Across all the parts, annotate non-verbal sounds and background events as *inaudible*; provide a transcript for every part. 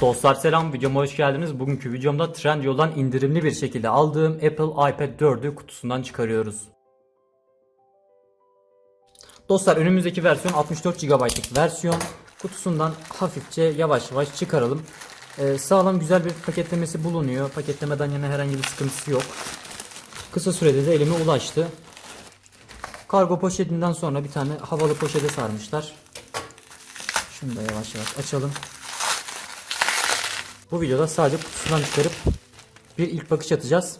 Dostlar selam videoma hoş geldiniz. Bugünkü videomda Trendyol'dan indirimli bir şekilde aldığım Apple iPad 4'ü kutusundan çıkarıyoruz. Dostlar önümüzdeki versiyon 64 GB'lık versiyon. Kutusundan hafifçe yavaş yavaş çıkaralım. Ee, sağlam güzel bir paketlemesi bulunuyor. Paketlemeden yana herhangi bir sıkıntısı yok. Kısa sürede de elime ulaştı. Kargo poşetinden sonra bir tane havalı poşete sarmışlar. Şunu da yavaş yavaş açalım. Bu videoda sadece kutusundan çıkarıp bir ilk bakış atacağız.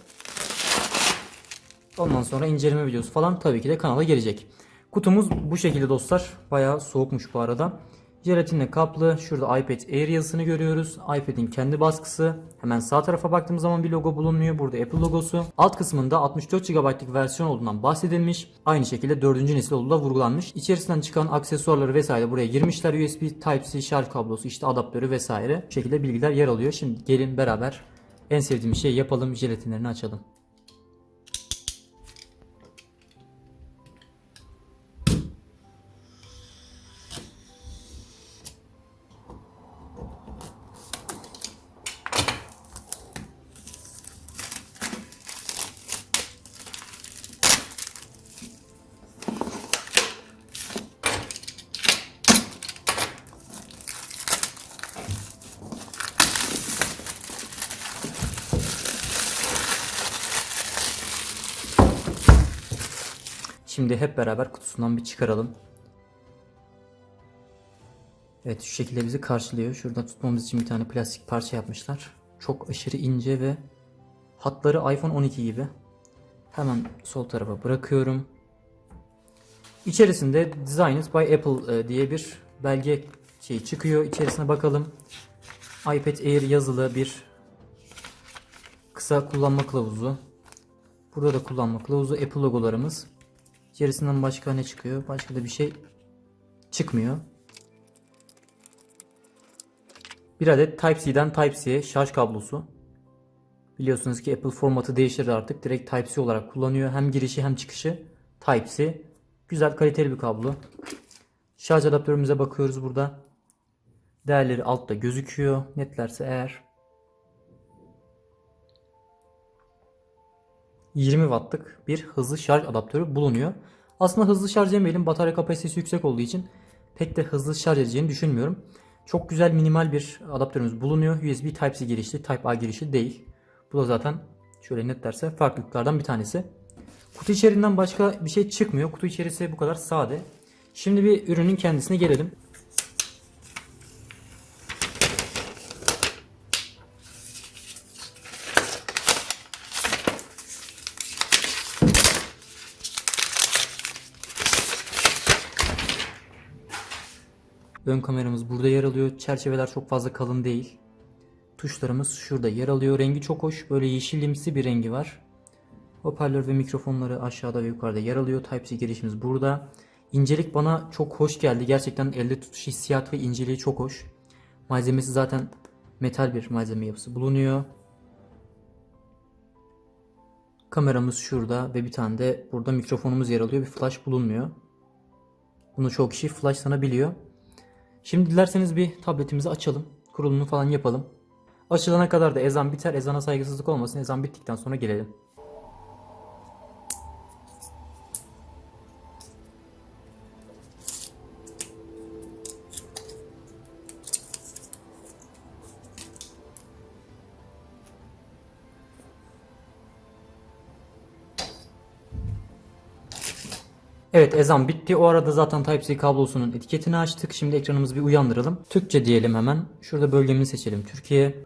Ondan sonra inceleme videosu falan tabii ki de kanala gelecek. Kutumuz bu şekilde dostlar. Bayağı soğukmuş bu arada. Jelatinle kaplı. Şurada iPad Air yazısını görüyoruz. iPad'in kendi baskısı. Hemen sağ tarafa baktığımız zaman bir logo bulunuyor. Burada Apple logosu. Alt kısmında 64 GB'lık versiyon olduğundan bahsedilmiş. Aynı şekilde 4. nesil olduğu da vurgulanmış. İçerisinden çıkan aksesuarları vesaire buraya girmişler. USB Type-C şarj kablosu, işte adaptörü vesaire. Bu şekilde bilgiler yer alıyor. Şimdi gelin beraber en sevdiğim şey yapalım. Jelatinlerini açalım. Şimdi hep beraber kutusundan bir çıkaralım. Evet şu şekilde bizi karşılıyor. Şurada tutmamız için bir tane plastik parça yapmışlar. Çok aşırı ince ve hatları iPhone 12 gibi. Hemen sol tarafa bırakıyorum. İçerisinde Designed by Apple e, diye bir belge şey çıkıyor. İçerisine bakalım. iPad Air yazılı bir kısa kullanma kılavuzu. Burada da kullanma kılavuzu Apple logolarımız. İçerisinden başka ne çıkıyor? Başka da bir şey çıkmıyor. Bir adet Type-C'den Type-C'ye şarj kablosu. Biliyorsunuz ki Apple formatı değiştirdi artık. Direkt Type-C olarak kullanıyor. Hem girişi hem çıkışı Type-C. Güzel kaliteli bir kablo. Şarj adaptörümüze bakıyoruz burada. Değerleri altta gözüküyor. Netlerse eğer. 20 wattlık bir hızlı şarj adaptörü bulunuyor. Aslında hızlı şarj demeyelim batarya kapasitesi yüksek olduğu için pek de hızlı şarj edeceğini düşünmüyorum. Çok güzel minimal bir adaptörümüz bulunuyor. USB Type-C girişli, Type-A girişli değil. Bu da zaten şöyle net derse farklılıklardan bir tanesi. Kutu içerisinden başka bir şey çıkmıyor. Kutu içerisi bu kadar sade. Şimdi bir ürünün kendisine gelelim. Ön kameramız burada yer alıyor. Çerçeveler çok fazla kalın değil. Tuşlarımız şurada yer alıyor. Rengi çok hoş. Böyle yeşilimsi bir rengi var. Hoparlör ve mikrofonları aşağıda ve yukarıda yer alıyor. Type-C girişimiz burada. İncelik bana çok hoş geldi. Gerçekten elde tutuş hissiyat ve inceliği çok hoş. Malzemesi zaten metal bir malzeme yapısı bulunuyor. Kameramız şurada ve bir tane de burada mikrofonumuz yer alıyor. Bir flash bulunmuyor. Bunu çok kişi flash sanabiliyor. Şimdi dilerseniz bir tabletimizi açalım. Kurulumunu falan yapalım. Açılana kadar da ezan biter. Ezana saygısızlık olmasın. Ezan bittikten sonra gelelim. Evet ezan bitti. O arada zaten Type-C kablosunun etiketini açtık. Şimdi ekranımızı bir uyandıralım. Türkçe diyelim hemen. Şurada bölgemizi seçelim. Türkiye.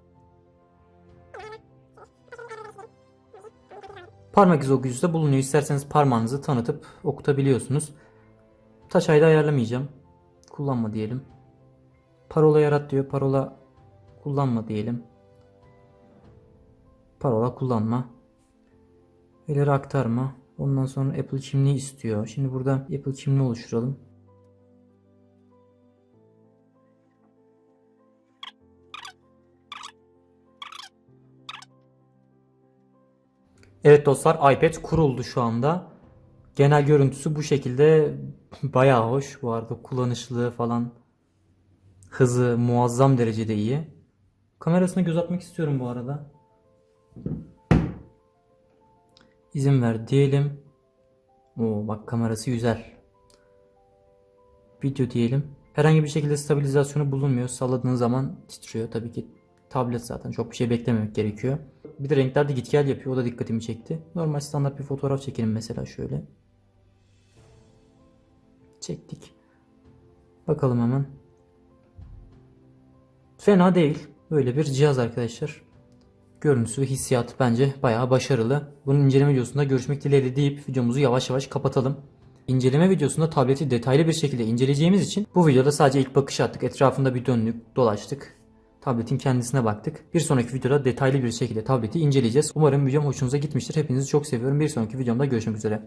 Parmak izi okuyucusu da bulunuyor. İsterseniz parmağınızı tanıtıp okutabiliyorsunuz. Taç ayda ayarlamayacağım. Kullanma diyelim. Parola yarat diyor. Parola kullanma diyelim. Parola kullanma. İleri aktarma. Ondan sonra Apple kimliği istiyor. Şimdi burada Apple kimliği oluşturalım. Evet dostlar iPad kuruldu şu anda. Genel görüntüsü bu şekilde *laughs* bayağı hoş. Bu arada kullanışlılığı falan hızı muazzam derecede iyi. Kamerasına göz atmak istiyorum bu arada. İzin ver diyelim. Oo bak kamerası güzel. Video diyelim. Herhangi bir şekilde stabilizasyonu bulunmuyor. Salladığın zaman titriyor. Tabii ki tablet zaten çok bir şey beklememek gerekiyor. Bir de renkler de git gel yapıyor. O da dikkatimi çekti. Normal standart bir fotoğraf çekelim mesela şöyle. Çektik. Bakalım hemen. Fena değil. Böyle bir cihaz arkadaşlar. Görüntüsü ve hissiyat bence bayağı başarılı. Bunun inceleme videosunda görüşmek dileğiyle deyip videomuzu yavaş yavaş kapatalım. İnceleme videosunda tableti detaylı bir şekilde inceleyeceğimiz için bu videoda sadece ilk bakış attık. Etrafında bir döndük, dolaştık. Tabletin kendisine baktık. Bir sonraki videoda detaylı bir şekilde tableti inceleyeceğiz. Umarım videom hoşunuza gitmiştir. Hepinizi çok seviyorum. Bir sonraki videomda görüşmek üzere.